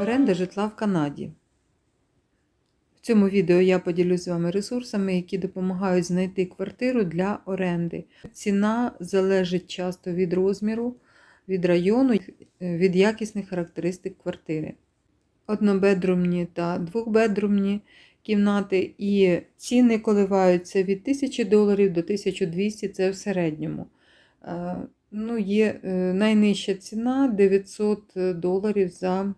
Оренда житла в Канаді. В цьому відео я поділюсь з вами ресурсами, які допомагають знайти квартиру для оренди. Ціна залежить часто від розміру, від району, від якісних характеристик квартири. Однобедрумні та двохбедрумні кімнати і ціни коливаються від 1000 доларів до 1200 це в середньому. Е, Ну, є е, найнижча ціна 900 доларів за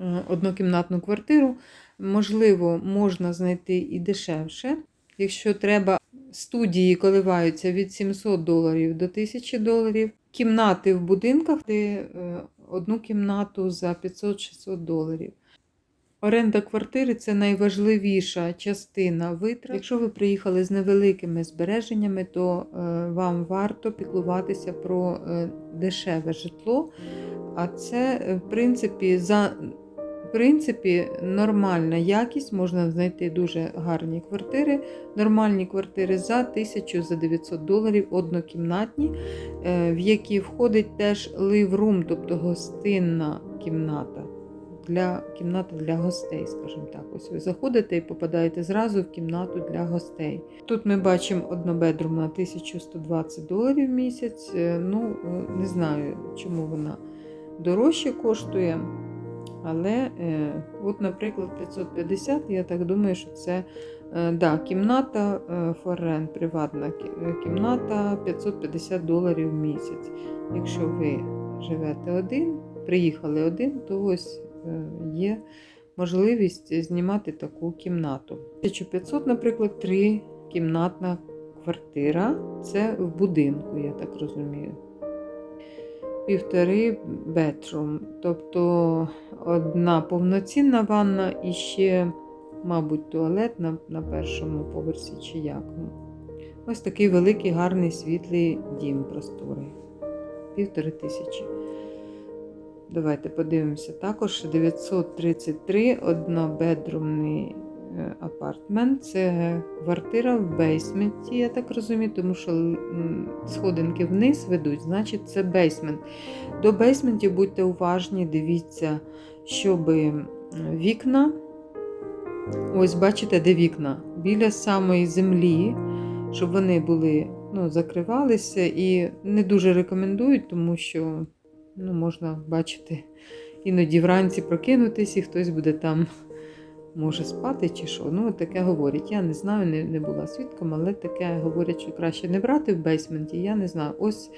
е, однокімнатну квартиру. Можливо, можна знайти і дешевше. Якщо треба, студії коливаються від 700 доларів до 1000 доларів. Кімнати в будинках, де е, одну кімнату за 500-600 доларів. Оренда квартири це найважливіша частина витрат. Якщо ви приїхали з невеликими збереженнями, то е, вам варто піклуватися про е, дешеве житло. А це, е, в принципі, за в принципі, нормальна якість, можна знайти дуже гарні квартири. Нормальні квартири за 1000 за 900 доларів однокімнатні, в які входить теж live-room, тобто гостинна кімната для кімната для гостей, скажімо так. Ось ви заходите і попадаєте зразу в кімнату для гостей. Тут ми бачимо однобедрум на 1120 доларів в місяць. Е, Ну, е, не знаю, чому вона дорожче коштує. Але, е, от, наприклад, 550, я так думаю, що це да, кімната форен, приватна кімната 550 доларів в місяць. Якщо ви живете один, приїхали один, то ось є можливість знімати таку кімнату. 1500, наприклад, трикімнатна квартира. Це в будинку, я так розумію. Півтори бедрум, тобто одна повноцінна ванна і ще, мабуть, туалет на, на першому поверсі чи як. Ось такий великий, гарний світлий дім просторий. Півтори тисячі. Давайте подивимося. Також 933 однобедрумний е, апартмент. Це квартира в бейсменті, я так розумію, тому що сходинки вниз ведуть, значить це бейсмент. До бейсментів будьте уважні, дивіться, щоб вікна. Ось, бачите, де вікна? Біля самої землі, щоб вони були, ну, закривалися і не дуже рекомендують, тому що ну, можна бачити, іноді вранці прокинутись, і хтось буде там може спати чи що. Ну, таке говорять. Я не знаю, не, не була свідком, але таке говорять, що краще не брати в бейсменті. Я не знаю. Ось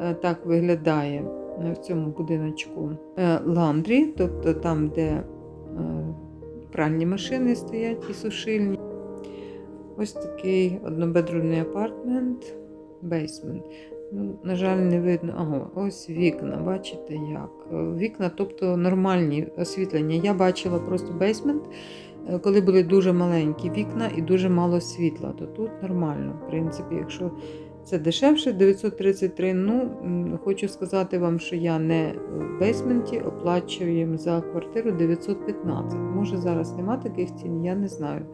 е, так виглядає е, в цьому будиночку е, ландрі, тобто там, де пральні машини стоять і сушильні. Ось такий однобедрумний апартмент, бейсмент. На жаль, не видно. Ага, ось вікна, бачите як? Вікна, тобто нормальні освітлення. Я бачила просто бейсмент, е, коли були дуже маленькі вікна і дуже мало світла, то тут нормально. В принципі, якщо це дешевше, 933. Ну, хочу сказати вам, що я не в бейсменті оплачую за квартиру 915. Може зараз нема таких цін, я не знаю.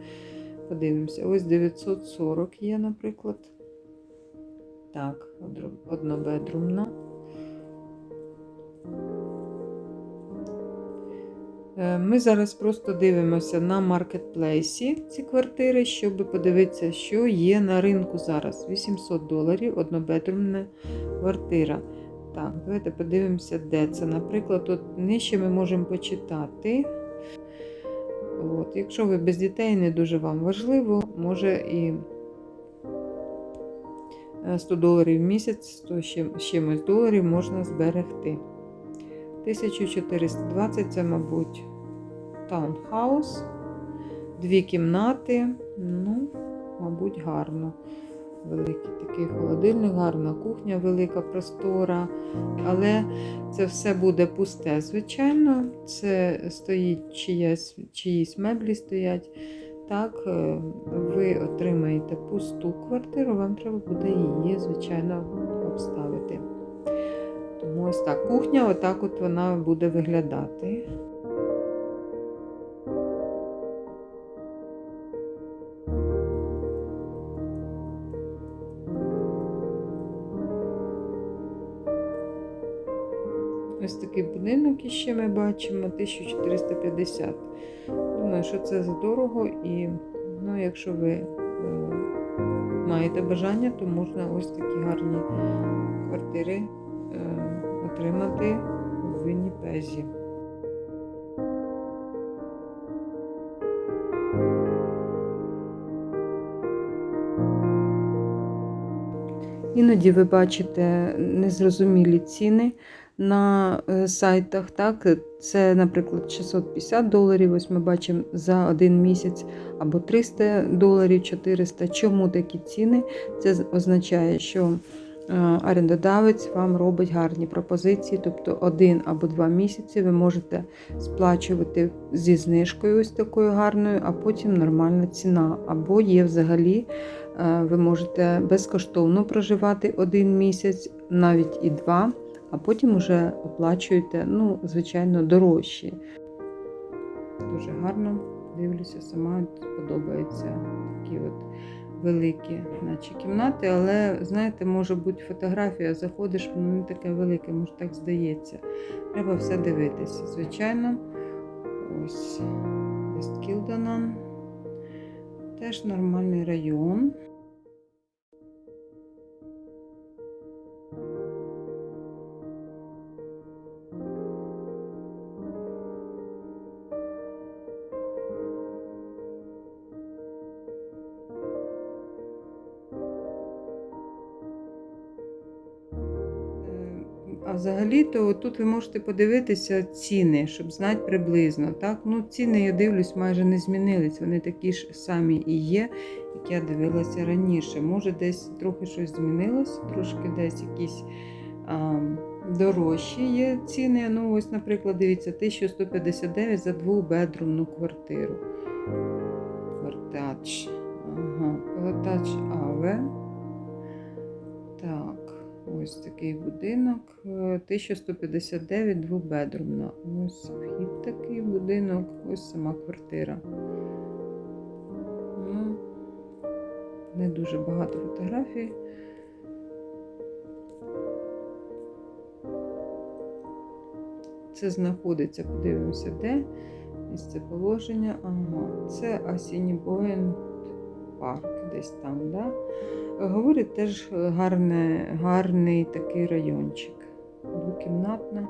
Подивимося. Ось 940 є, наприклад. Так, однобедрумна. Е, Ми зараз просто дивимося на маркетплейсі ці квартири, щоб подивитися, що є на ринку зараз. 800 доларів однобедрумна квартира. Так, давайте подивимося, де це. Наприклад, тут нижче ми можемо почитати. От, якщо ви без дітей не дуже вам важливо, може і 100 доларів в місяць, 100 ще- з чимось доларів можна зберегти. 1420 це, мабуть, таунхаус. Дві кімнати. Ну, мабуть, гарно. Великий такий холодильник, гарна кухня, велика простора. Але це все буде пусте, звичайно. Це стоїть чиясь, чиїсь меблі стоять. Так, е, ви отримаєте пусту квартиру, вам треба буде її, звичайно, обставити. Тому ось так. Кухня, отак от вона буде виглядати. Такий будинок іще ми бачимо 1450. Думаю, що це задорого і ну, якщо ви е, маєте бажання, то можна ось такі гарні квартири е, отримати в Вінніпезі. Іноді ви бачите незрозумілі ціни на е, сайтах. Так? Це, наприклад, 650 доларів. Ось ми бачимо за один місяць або 300 доларів 400. Чому такі ціни? Це означає, що е, орендодавець вам робить гарні пропозиції, тобто один або два місяці ви можете сплачувати зі знижкою ось такою гарною, а потім нормальна ціна. Або є взагалі. Е, Ви можете безкоштовно проживати один місяць, навіть і два, а потім вже оплачуєте, ну, звичайно, дорожчі. Дуже гарно дивлюся, сама подобаються такі от великі, наче кімнати, але, знаєте, може бути фотографія, заходиш, воно не таке велике, може так здається. Треба все дивитися. Звичайно, ось Весткілданан. Теж нормальний район. А взагалі-то тут ви можете подивитися ціни, щоб знати приблизно. Так? Ну, ціни, я дивлюсь, майже не змінились. Вони такі ж самі і є, як я дивилася раніше. Може, десь трохи щось змінилось, трошки десь якісь а, дорожчі є ціни. Ну, ось, наприклад, дивіться, 1159 за двохбедрумну квартиру. Квартач. Ага, Квартач Аве. Так. Ось такий будинок. е, 1159 двобедрумна. Ось вхід такий будинок, ось сама квартира. Ну, не дуже багато фотографій. Це знаходиться, подивимося, де місце положення. Ага, це Асінібоєн парк, десь там, да? Говорить, теж гарне, гарний такий райончик. Двокімнатна.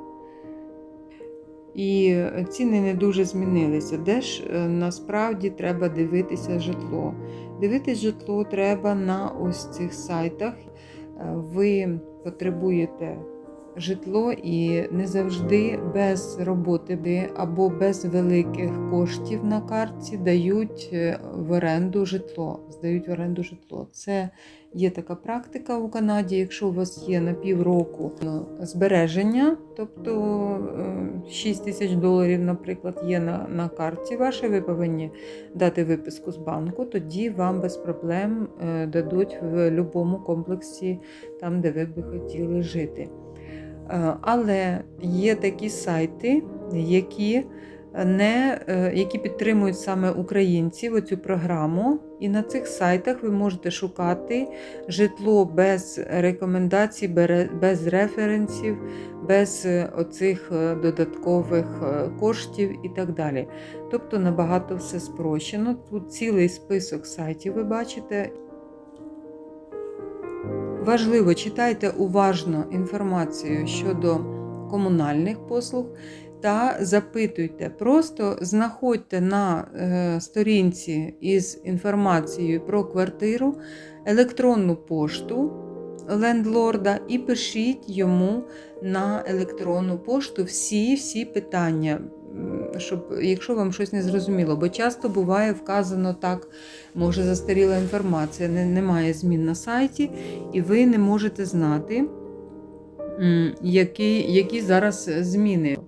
І ціни не дуже змінилися. Де ж е, насправді треба дивитися житло? Дивитись житло треба на ось цих сайтах. Е, Ви потребуєте житло і не завжди без роботи або без великих коштів на карті дають е, в оренду житло. Здають в оренду житло. Це є така практика у Канаді. Якщо у вас є на півроку збереження, тобто е, 6 тисяч доларів, наприклад, є на, на карті вашій, ви повинні дати виписку з банку, тоді вам без проблем е, дадуть в будь-якому комплексі, там, де ви би хотіли жити. Е, Але є такі сайти, які не, е, які підтримують саме українців оцю програму. І на цих сайтах ви можете шукати житло без рекомендацій, без референсів, без е, оцих е, додаткових е, коштів і так далі. Тобто набагато все спрощено. Тут цілий список сайтів ви бачите. Важливо, читайте уважно інформацію щодо комунальних послуг та запитуйте. Просто знаходьте на е, сторінці із інформацією про квартиру електронну пошту лендлорда і пишіть йому на електронну пошту всі всі питання. Щоб, якщо вам щось не зрозуміло, бо часто буває вказано так, може застаріла інформація, не, немає змін на сайті, і ви не можете знати, які, які зараз зміни.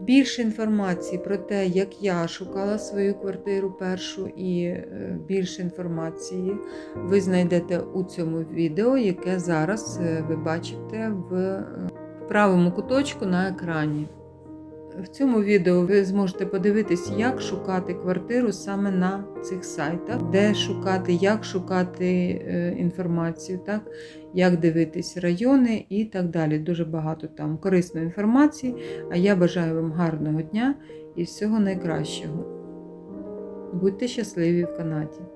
Більше інформації про те, як я шукала свою квартиру першу, і е, більше інформації ви знайдете у цьому відео, яке зараз е, ви бачите в е, правому куточку на екрані. В цьому відео ви зможете подивитись, як шукати квартиру саме на цих сайтах, де шукати, як шукати е, інформацію, так? як дивитись райони і так далі. Дуже багато там корисної інформації. А я бажаю вам гарного дня і всього найкращого. Будьте щасливі в Канаді!